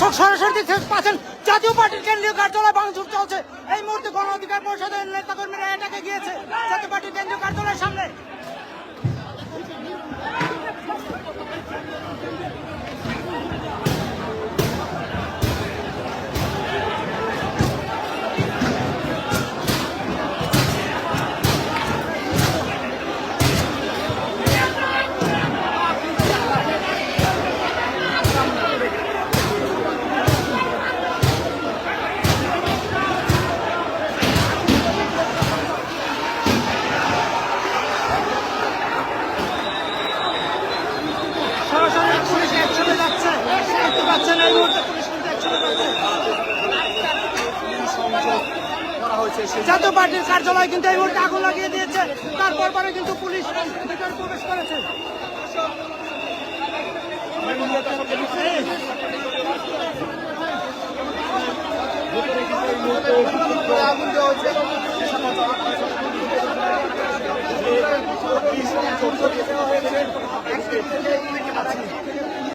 দর্শক সরাসরি পাচ্ছেন। জাতীয় পার্টির কেন্দ্রীয় কার্যালয় ভাঙচুর চলছে। এই মুহূর্তে গণ অধিকার পরিষদের নেতাকর্মীরা এটাকে গিয়েছে। জাতীয় পার্টির কেন্দ্রীয় কার্যালয়ের সামনে। জাতীয় পার্টির কার্যালয় কিন্তু এই মুহূর্তে আগুন লাগিয়ে দিয়েছে। তারপর পরে কিন্তু পুলিশ ভিতরে প্রবেশ করেছে।